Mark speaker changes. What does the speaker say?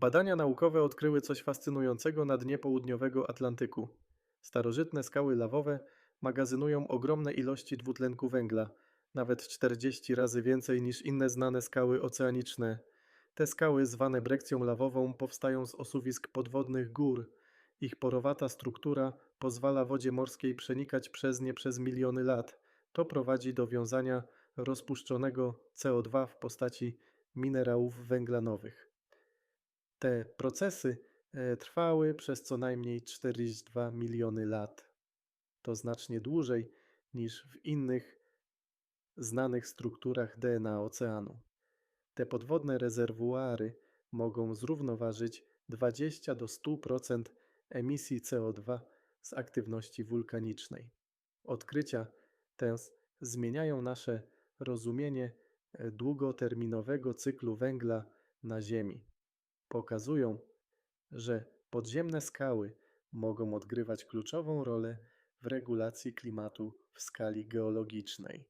Speaker 1: Badania naukowe odkryły coś fascynującego na dnie południowego Atlantyku. Starożytne skały lawowe magazynują ogromne ilości dwutlenku węgla, nawet 40 razy więcej niż inne znane skały oceaniczne. Te skały, zwane brekcją lawową, powstają z osuwisk podwodnych gór. Ich porowata struktura pozwala wodzie morskiej przenikać przez nie przez miliony lat. To prowadzi do wiązania rozpuszczonego CO2 w postaci minerałów węglanowych. Te procesy e, trwały przez co najmniej 42 miliony lat. To znacznie dłużej niż w innych znanych strukturach DNA oceanu. Te podwodne rezerwuary mogą zrównoważyć 20 do 100% emisji CO2 z aktywności wulkanicznej. Odkrycia te zmieniają nasze rozumienie e, długoterminowego cyklu węgla na Ziemi. Pokazują, że podziemne skały mogą odgrywać kluczową rolę w regulacji klimatu w skali geologicznej.